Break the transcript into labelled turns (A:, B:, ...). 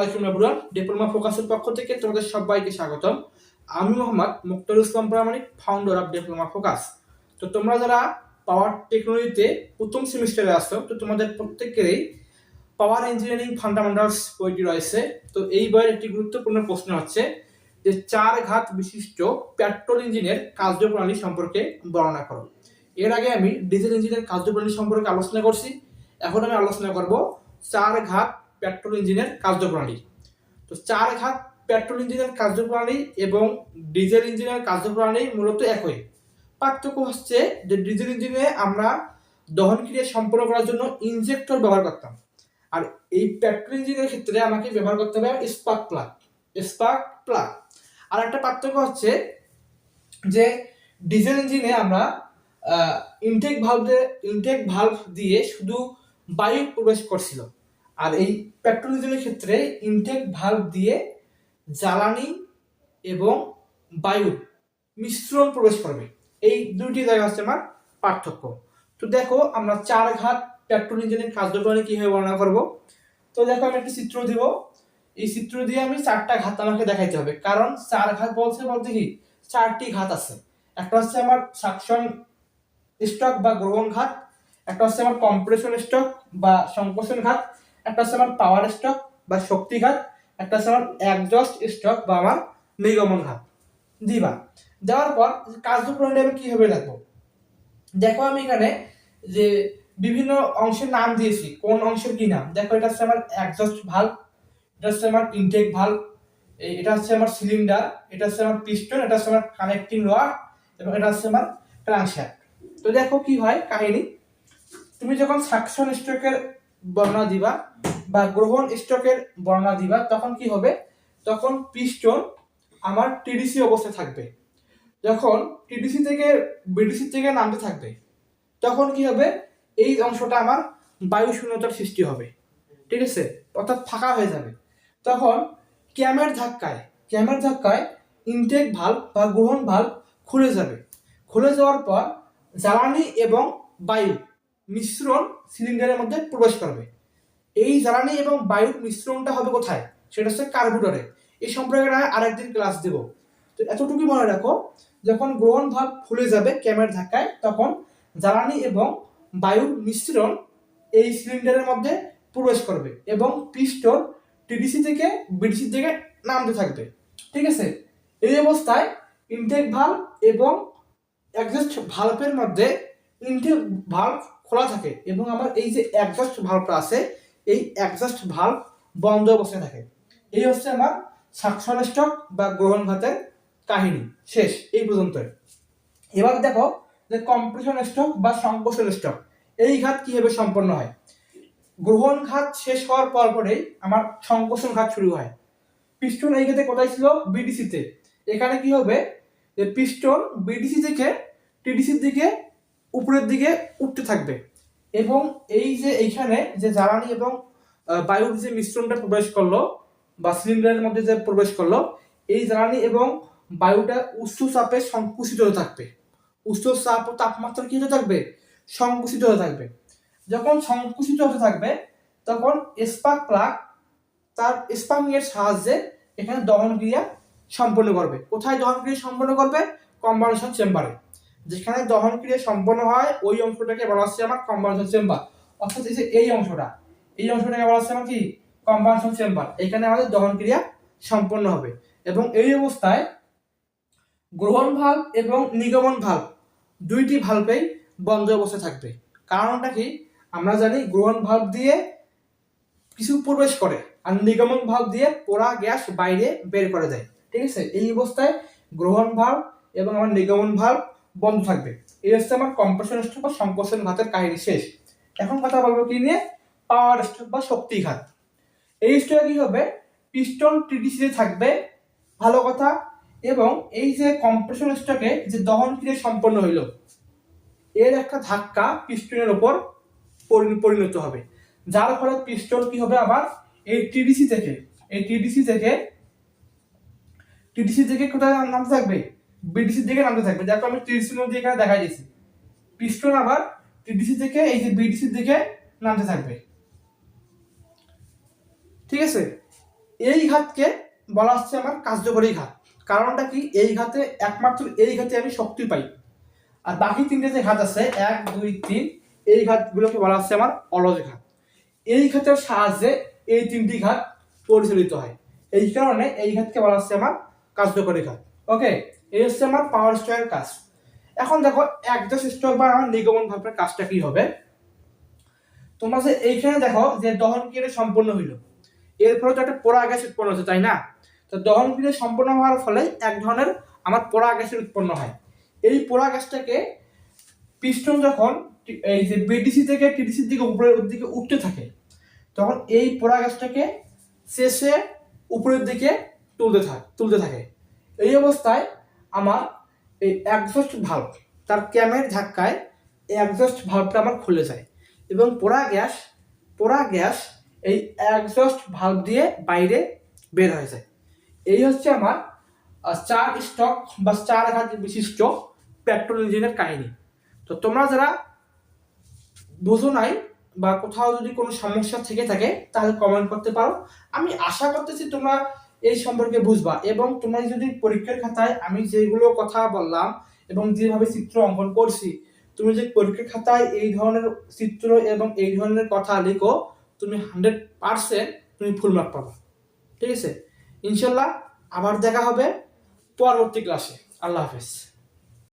A: আলাইকুম everyone diploma ফোকাসের পক্ষ থেকে তোমাদের সবাইকে স্বাগতম। আমি Mohammad Muktar Islam Pramanik founder of diploma focus তো তোমরা যারা পাওয়ার টেকনোলজিতে প্রথম সেমিস্টারে আসছো তো তোমাদের প্রত্যেকেরই পাওয়ার ইঞ্জিনিয়ারিং ফান্ডামেন্টালস বইটি রয়েছে। তো এই বইয়ের একটি গুরুত্বপূর্ণ প্রশ্ন হচ্ছে যে, চার ঘাত বিশিষ্ট পেট্রোল ইঞ্জিনের কার্যপ্রণালী সম্পর্কে বর্ণনা করো। এর আগে আমি ডিজেল ইঞ্জিনের কার্যপ্রণালী সম্পর্কে আলোচনা করছি। এখন আমি আলোচনা করব চার ঘাত পেট্রোল ইঞ্জিনের কার্যপ্রণালী। তো চার ঘাত পেট্রোল ইঞ্জিনের কার্যপ্রণালী এবং ডিজেল ইঞ্জিনের কার্যপ্রণালী মূলত একই। পার্থক্য হচ্ছে যে ডিজেল ইঞ্জিনে আমরা দহন ক্রিয়া সম্পন্ন করার জন্য ইনজেক্টর ব্যবহার করতাম। আর এই পেট্রোল ইঞ্জিনের ক্ষেত্রে আমাকে ব্যবহার করতে হবে স্পার্ক প্লাগ স্পার্ক প্লাগ। আর একটা পার্থক্য হচ্ছে যে ডিজেল ইঞ্জিনে আমরা ইনটেক ভালভ ইনটেক ভালভ দিয়ে শুধু বায়ু প্রবেশ করছিল। আর এই পেট্রোল ইঞ্জিনের ক্ষেত্রে ইনটেক ভালভ দিয়ে জ্বালানি এবং বায়ু মিশ্রণ প্রবেশ করবে। এই দুইটি জায়গা হচ্ছে আমার পার্থক্য। তো দেখো, আমরা চার ঘাত পেট্রোল ইঞ্জিনের কার্যপ্রণালী কীভাবে বর্ণনা করব? তো দেখো, আমি একটা চিত্র দিব। এই চিত্র দিয়ে আমি চারটা ঘাত আমাকে দেখাইতে হবে। কারণ চার ঘাত বলছে বলতে কি? চারটি ঘাত আছে। একটা হচ্ছে আমার সাকশন স্টক বা গ্রহণ ঘাত, একটা হচ্ছে আমার কম্প্রেশন স্টক বা সংকোচন ঘাত একটা হচ্ছে আমার পাওয়ার স্টক বা শক্তি ঘাত একটা হচ্ছে আমার একজস্ট স্টক বা আমার নিগমন ঘাত। দিবা দেওয়ার পর কার্যপ্রণালী আমি কীভাবে লাগবো দেখো আমি এখানে যে বিভিন্ন অংশের নাম দিয়েছি, কোন অংশের কি নাম? দেখো এটা হচ্ছে আমার একজস্ট ভাল্ব এটা হচ্ছে আমার ইনটেক ভাল্ব এটা হচ্ছে আমার সিলিন্ডার এটা হচ্ছে আমার পিস্টন এটা হচ্ছে আমার কানেক্টিং রড এবং এটা হচ্ছে আমার ক্রাংশাফট তো দেখো কি হয় কাহিনী, তুমি যখন সাকশন স্ট্রোকের বর্ণনা দিবা বা গ্রহণ স্ট্রোকের বর্ণনা দিবা, তখন কি হবে? তখন পিস্টন আমার টিডিসি অবস্থায় থাকবে। যখন টিডিসি থেকে বিডিসি থেকে নামতে থাকবে, তখন কি হবে? এই অংশটা আমার বায়ু শূন্যতার সৃষ্টি হবে। ঠিক আছে? অর্থাৎ ফাঁকা হয়ে যাবে। তখন ক্যামের ধাক্কায় ক্যামের ধাক্কায় ইনটেক ভাল্ব বা গ্রহণ ভাল্ব খুলে যাবে। খুলে যাওয়ার পর জ্বালানি এবং বায়ু মিশ্রণ সিলিন্ডারের মধ্যে প্রবেশ করবে। এই জ্বালানি এবং বায়ুর মিশ্রণটা হবে কোথায়? সেটা হচ্ছে কার্বুরেটরে। এই সম্পর্কে আরেকদিন ক্লাস দেব। তো এতটুকু মনে রাখো, যখন গ্রহণ ভাব ফুলে যাবে ক্যামের ধাক্কায়, তখন জ্বালানি এবং বায়ুর মিশ্রণ এই সিলিন্ডারের মধ্যে প্রবেশ করবে এবং পিস্টন টিডিসি থেকে বিডিসি থেকে নামতে থাকবে। ঠিক আছে? এই অবস্থায় ইনটেক ভাল্ব এবং একজাস্ট ভাল্বের মধ্যে ইনটেক ভাল্ব খোলা থাকে এবং আমার এই যে একজাস্ট ভাল্বটা আছে, এই একজাস্ট ভাল্ব বন্ধ অবস্থায় থাকে। এই হচ্ছে আমার সাকশন স্টক বা গ্রহণ ঘাতের কাহিনী। শেষ, এই পর্যন্ত এবার দেখো যে কম্প্রেশন স্টক বা সংকোচন স্টক এই ঘাত কীভাবে সম্পন্ন হয়? গ্রহণ ঘাত শেষ হওয়ার পর পরেই আমার সংকোচন ঘাত শুরু হয়। পিস্টন এই ঘাতে কোথায় ছিল? বিডিসিতে এখানে কি হবে? যে পিস্টন বিডিসি থেকে টিডিসির দিকে উপরের দিকে উঠতে থাকবে। এবং এই যে এইখানে যে জ্বালানি এবং বায়ুর যে মিশ্রণটা প্রবেশ করল বা সিলিন্ডারের মধ্যে যে প্রবেশ করল, এই জ্বালানি এবং বায়ুটা উচ্চ চাপে সংকুচিত হতে থাকবে। উচ্চ চাপ ও তাপমাত্রা কি হতে থাকবে? সংকুচিত হতে থাকবে। যখন সংকুচিত হতে থাকবে, তখন স্পার্ক প্লাগ তার স্পার্কিং এর সাহায্যে এখানে দহন ক্রিয়া সম্পন্ন করবে। কোথায় দহন ক্রিয়া সম্পন্ন করবে? কম্বানেশন চেম্বারে। যেখানে দহন ক্রিয়া সম্পন্ন হয়, ওই অংশটাকে বলা হচ্ছে আমার কম্বানেশন চেম্বার অর্থাৎ এই যে এই অংশটা, এই অংশটাকে বলা হচ্ছে আমার কি? কম্বানেশন চেম্বার এখানে আমাদের দহন ক্রিয়া সম্পন্ন হবে। এবং এই অবস্থায় গ্রহণ ভাল্ব এবং নিগমন ভাল্ব দুইটি ভাল্বেই বন্ধ অবস্থায় থাকবে। কারণটা কি? আমরা জানি গ্রহণ ভাল্ব দিয়ে কিছু প্রবেশ করে আর নিগমন ভাল্ব দিয়ে পোড়া গ্যাস বাইরে বের করে দেয়। ঠিক আছে? এই অবস্থায় গ্রহণ ভাল্ব এবং আমার নিগমন ভাল্ব বন্ধ থাকবে। এই হচ্ছে আমার কম্প্রেশন স্ট্রোক বা সংকোচন ঘাতের কাহিনী শেষ। এখন কথা বলব কি নিয়ে? পাওয়ার স্ট্রোক বা শক্তি ঘাত। এই স্ট্রোকে কি হবে? পিস্টন টিডিসিতে থাকবে, ভালো কথা, এবং এই যে কম্প্রেশন স্ট্রোকে যে দহন ক্রিয়া সম্পন্ন হইল, এর একটা ধাক্কা পিস্টনের উপর পরিণত হবে। যার ফলে পিস্টন কি হবে আবার? এই টিডিসি থেকে, এই টিডিসি থেকে টিডিসি থেকে কোথায় নামতে থাকবে? বিডিসির দিকে নামতে থাকবে। দেখো আমি টিডিসির মধ্যে এখানে দেখা দিয়েছি। পিস্টন আবার টিডিসি থেকে এই যে বিডিসির দিকে নামতে থাকবে। ঠিক আছে? এই ঘাতকে বলা হচ্ছে আমার কার্যকরী ঘাত। কারণটা কি? এই ঘাতে একমাত্র এই ঘাতে আমি শক্তি পাই। আর বাকি তিনটে যে ঘাত আছে, এক, দুই, তিন, এই ঘাতগুলোকে বলা হচ্ছে আমার অলজ ঘাত। এই ঘাতের সাহায্যে এই তিনটি ঘাত পরিচালিত হয়। এই কারণে এই ঘাতকে বলা হচ্ছে আমার কার্যকরী ঘাত। ওকে এই হচ্ছে আমার পাওয়ার স্ট্রোকের কাজ এখন দেখো একদশ স্ট্রোক বা আমার নিগমন ভাবের কাজটা কি হবে? তোমরা যে এইখানে দেখো যে দহন ক্রিয়া সম্পন্ন হইল এর ফলে তো একটা পোড়া গ্যাস উৎপন্ন হচ্ছে তাই না? তো দহন ক্রিয়া সম্পন্ন হওয়ার ফলে এক ধরনের আমার পোড়া গ্যাসের উৎপন্ন হয়। এই পোড়া গ্যাসটাকে পিস্টন যখন এই যে বিডিসি থেকে টিডিসির দিকে উপরের দিকে উঠতে থাকে, তখন এই পোড়া গ্যাসটাকে শেষে উপরের দিকে তুলতে থাকে তুলতে থাকে। এই অবস্থায় আমার এই একজস্ট ভাল্ব তার ক্যামের ধাক্কায় এই একজস্ট ভাল্বটা আমার খুলে যায় এবং পোড়া গ্যাস পোড়া গ্যাস এই একজস্ট ভাল্ব দিয়ে বাইরে বের হয়ে যায়। এই হচ্ছে আমার চার স্টক বা চার ঘাত বিশিষ্ট পেট্রোল ইঞ্জিনের কাহিনী। তো তোমরা যারা বুঝো নাই বা কোথাও যদি কোনো সমস্যা থেকে থাকে, তাহলে কমেন্ট করতে পারো। আমি আশা করতেছি তোমরা এই সম্পর্কে বুঝবা। এবং তোমরা যদি পরীক্ষার খাতায় আমি যেগুলো কথা বললাম এবং যেভাবে চিত্র অঙ্কন করছি, তুমি যে পরীক্ষার খাতায় এই ধরনের চিত্র এবং এই ধরনের কথা লিখো, তুমি হান্ড্রেড পারসেন্ট তুমি ফুল মার্ক পাবা। ঠিক আছে? ইনশাল্লাহ আবার দেখা হবে পরবর্তী ক্লাসে আল্লাহ হাফেজ।